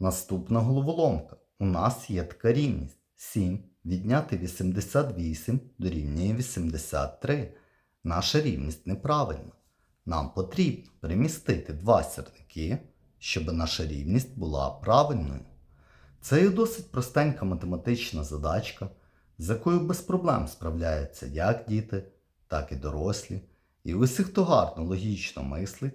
Наступна головоломка. У нас є така рівність. 7 відняти 88 дорівнює 83. Наша рівність неправильна. Нам потрібно перемістити два сірники, щоб наша рівність була правильною. Це є досить простенька математична задачка, з якою без проблем справляються як діти, так і дорослі. І усі, хто гарно логічно мислить,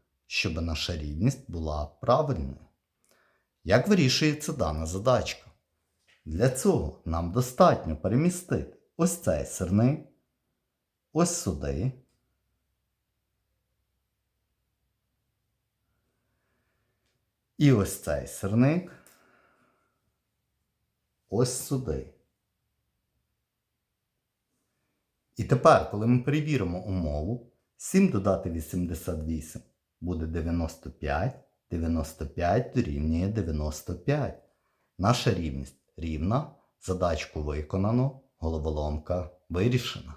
щоб наша рівність була правильною. Як вирішується дана задачка? Для цього нам достатньо перемістити ось цей сирник, ось сюди. І ось цей сирник ось сюди. І тепер, коли ми перевіримо умову, 7 додати 88 буде 95, 95 дорівнює 95. Наша рівність рівна, задачку виконано, головоломка вирішена.